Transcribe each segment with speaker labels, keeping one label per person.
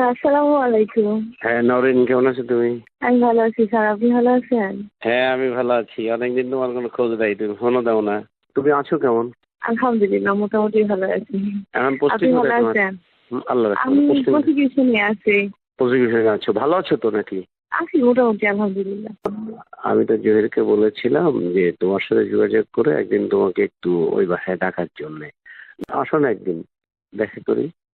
Speaker 1: আসসালামু আলাইকুম।
Speaker 2: হ্যাঁ নরেন কেমন আছো তুমি?
Speaker 1: আমি ভালো আছি স্যার আপনি ভালো আছেন?
Speaker 2: হ্যাঁ আমি ভালো আছি। অনেকদিন তোমার কোনো খোঁজ নাই তুমি ফোনও দাও না। তুমি আছো কেমন?
Speaker 1: আলহামদুলিল্লাহ মোটামুটি ভালো আছি।
Speaker 2: এখন পোস্টিং
Speaker 1: ভালো আছেন?
Speaker 2: আল্লাহ
Speaker 1: আমি প্রসিকিউশনে আছি।
Speaker 2: প্রসিকিউশনে আছো ভালো আছো তো নাকি?
Speaker 1: আছি মোটামুটি আলহামদুলিল্লাহ।
Speaker 2: আমি তো জহিরকে বলেছিলাম যে তোমার সাথে যোগাযোগ করে একদিন তোমাকে একটু ওই বাসায় ডাকার জন্যে। আসো না একদিন দেখা করি।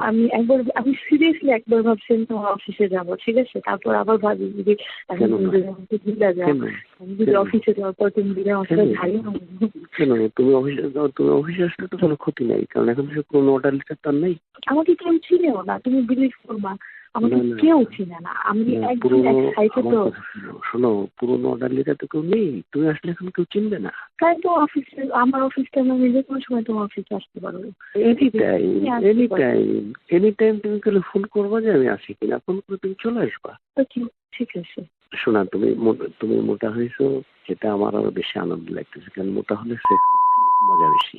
Speaker 1: আমি একবার আমি সিরিয়াসলি একবার ভাবছিলাম তোমার অফিসে যাব ঠিক আছে? তারপর আবার ভাবি যদি এখন
Speaker 2: কেন
Speaker 1: তুমি যদি আমি অফিসে যাওয়ার পর তুমি দিলে আমার সাথে হও।
Speaker 2: কেন তুমি অফিসে যাও তুমি অফিসে আসলে তো কোনো ক্ষতি নাই কারণ এখন তো কোনো অর্ডার লিটার তার নেই।
Speaker 1: আমাকে কেউ চিনেও না তুমি বিলিভ করবা। আমাকে। কেউ চিনে না। আমি একদম
Speaker 2: পুরোনো
Speaker 1: এক্সাইটেড তো
Speaker 2: শোনো, পুরোনো অর্ডার লিটার তো কেউ নেই। তুমি আসলে এখন কেউ চিনবে না।
Speaker 1: তাই তো অফিসে আমার অফিসটা আমি যে কোনো সময় তোমার অফিসে আসতে পারব।
Speaker 2: এনি টাইম এনি
Speaker 1: পারো।
Speaker 2: টাইম এনি টাইম তুমি খালি ফোন করবা যে আমি আসি কিনা ফোন করে তুমি চলে আসবা।
Speaker 1: ঠিক আছে।
Speaker 2: শোনা তুমি তুমি মোটা হয়েছো এটা আমার আরও বেশি আনন্দ লাগতেছে কারণ মোটা হলে সেক্স মজা বেশি।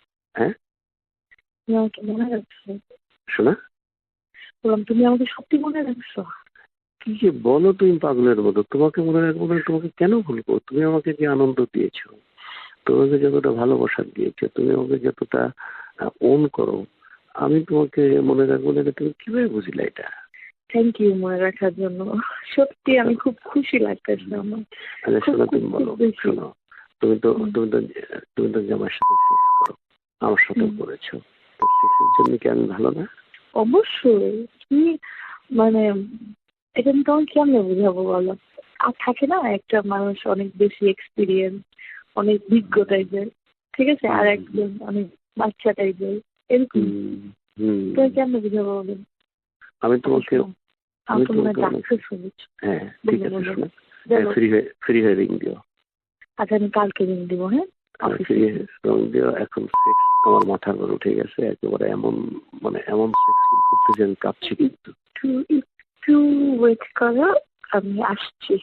Speaker 2: হ্যাঁ?
Speaker 1: তুমি আমাকে মনে রাখছো?
Speaker 2: শোনা?
Speaker 1: বললাম তুমি আমাকে সত্যি মনে রাখছো?
Speaker 2: কি যে বলো তুমি পাগলের মতো? তোমাকে মনে রাখব না তোমাকে কেন ভুলবো? তুমি আমাকে যে আনন্দ দিয়েছ তোমাকে যতটা ভালোবাসা দিয়েছ তুমি আমাকে যতটা ওন করো আমি তোমাকে মনে রাখব না তুমি কীভাবে বুঝলে এটা?
Speaker 1: থ্যাংক ইউ মনে রাখার জন্য। সত্যি আমি খুব খুশি লাগতেছে আমার।
Speaker 2: আচ্ছা শোনো তুমি বলো। শোনো তুমি তো তুমি তো তুমি তো জামার সাথে আমার সাথে করেছ। তো সেক্সের জন্য কি আমি ভালো না?
Speaker 1: অবশ্যই। তুমি মানে এটা আমি তোমাকে কেমনে বুঝাবো বলো? আর থাকে না একটা মানুষ অনেক বেশি এক্সপিরিয়েন্স অনেক বিজ্ঞ টাইপের ঠিক আছে? আর একজন অনেক বাচ্চা টাইপের এরকম। তুমি কেমনে বুঝাবো বলো?
Speaker 2: আমি তোমাকে
Speaker 1: আমি
Speaker 2: আমি
Speaker 1: তো হয়
Speaker 2: তোমাকে হ্যাঁ ঠিক আছে শোনো। ফ্রি হয়ে ফ্রি হয়ে রিং দিও।
Speaker 1: আচ্ছা আমি কালকে রিং দিব হ্যাঁ? অফিসে
Speaker 2: ফ্রি রং দিও। এখন সেক্স আমার মাথার উপর উঠে গেছে একেবারে এমন মানে এমন সেক্স করতে যে আমি কাঁপছি কিন্তু।
Speaker 1: একটু একটু ওয়েট করো আমি আসছি।